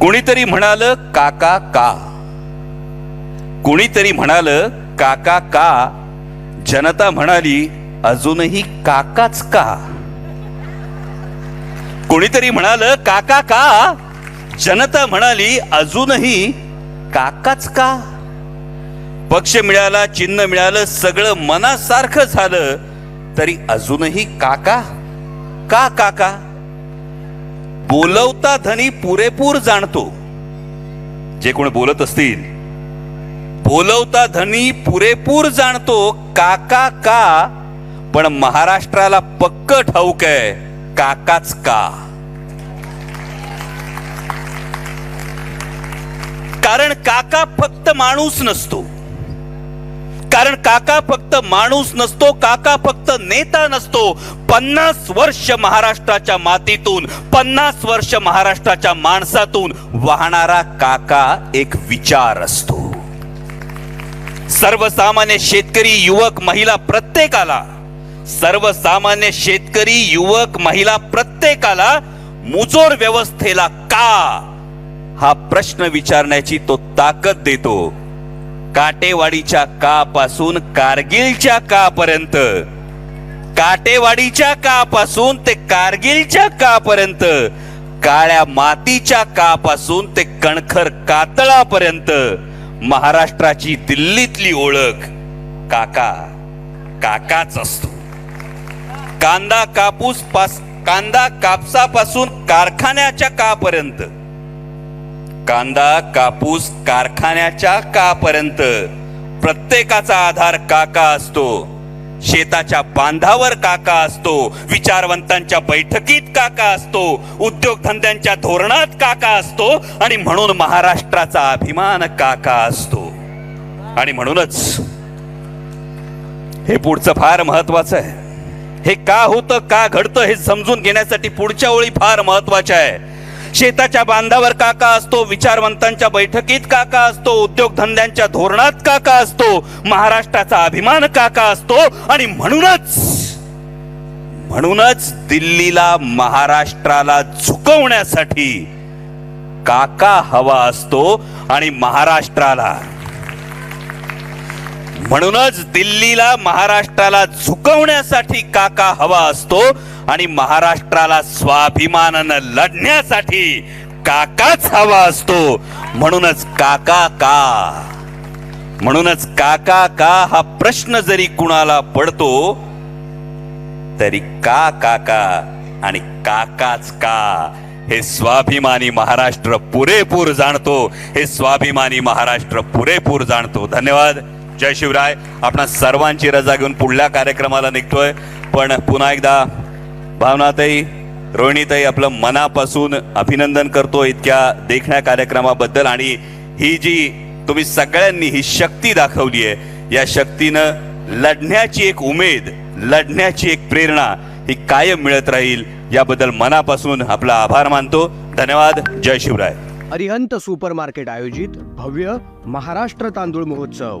कुणीतरी म्हणाल काका का? कुणीतरी म्हणाल काका का? जनता म्हणाली अजूनही काकाच का? कुणीतरी म्हणाल काका का? जनता म्हणाली अजूनही काकाच का? पक्ष मिळाला चिन्ह मिळालं सगळं मनासारखं झालं तरी अजूनही काका? का काका? बोलवता धनी पुरेपूर जाणतो. जे कोण बोलत असतील. बोलवता धनी पुरेपूर जाणतो काका का? पण महाराष्ट्राला पक्क ठाऊक आहे काकाच का? कारण काका फक्त माणूस नसतो. कारण काका फक्त माणूस नसतो काका फक्त नेता नसतो. पन्नास वर्ष महाराष्ट्राच्या मातीतून पन्नास वर्ष महाराष्ट्राच्या माणसातून वाहणारा काका एक विचार असतो. सर्वसामान्य शेतकरी युवक महिला प्रत्येकाला सर्वसामान्य शेतकरी युवक महिला प्रत्येकाला मुजोर व्यवस्थेला का हा प्रश्न विचारण्याची तो ताकद देतो. काटेवाडीच्या का पासून कारगिलच्या का पर्यंत काटेवाडीच्या का पासून ते कारगिलच्या का पर्यंत काळ्या मातीच्या का पासून ते कणखर कातळापर्यंत. महाराष्ट्राची दिल्लीतली ओळख. काका काकाच असतो. कांदा कापूस पास कांदा कापसापासून कारखान्याच्या कापर्यंत. कांदा कापूस कारखान्याच्या कापर्यंत प्रत्येकाचा आधार काका असतो. शेताच्या बांधावर काका असतो. विचारवंतांच्या बैठकीत काका असतो. उद्योगधंद्यांच्या धोरणात काका असतो. आणि म्हणून महाराष्ट्राचा अभिमान काका असतो. आणि म्हणूनच हे पुढचं फार महत्वाचं आहे. हे का होतं का घडतं हे समजून घेण्यासाठी पुढच्या ओळी फार महत्त्वाच्या आहे. शेताच्या बांधावर काका असतो विचारवंतांच्या बैठकीत काका असतो उद्योगधंद्यांच्या धोरणात काका असतो महाराष्ट्राचा अभिमान काका असतो आणि म्हणूनच म्हणूनच दिल्लीला महाराष्ट्राला झुकवण्यासाठी काका हवा असतो आणि महाराष्ट्राला म्हणूनच दिल्लीला महाराष्ट्राला झुकवण्यासाठी काका हवा असतो आणि महाराष्ट्राला स्वाभिमानानं लढण्यासाठी काकाच हवा असतो. म्हणूनच काका का? म्हणूनच काका का हा प्रश्न जरी कुणाला पडतो तरी का काका आणि काकाच का? हे स्वाभिमानी महाराष्ट्र पुरेपूर जाणतो. हे स्वाभिमानी महाराष्ट्र पुरेपूर जाणतो. धन्यवाद. जय शिवराय. आपणा सर्वांची रजा घेऊन पुढल्या कार्यक्रमाला निघतोय. पण पुन्हा एकदा भावनातही रोहिणीताई आपलं मनापासून अभिनंदन करतो इतक्या देखण्या कार्यक्रमाबद्दल. आणि ही जी तुम्ही सगळ्यांनी ही शक्ती दाखवली आहे या शक्तीनं लढण्याची एक उमेद लढण्याची एक प्रेरणा ही कायम मिळत राहील. याबद्दल मनापासून आपला आभार मानतो. धन्यवाद. जय शिवराय. अरिहंत सुपर मार्केट आयोजित भव्य महाराष्ट्र तांदूळ महोत्सव.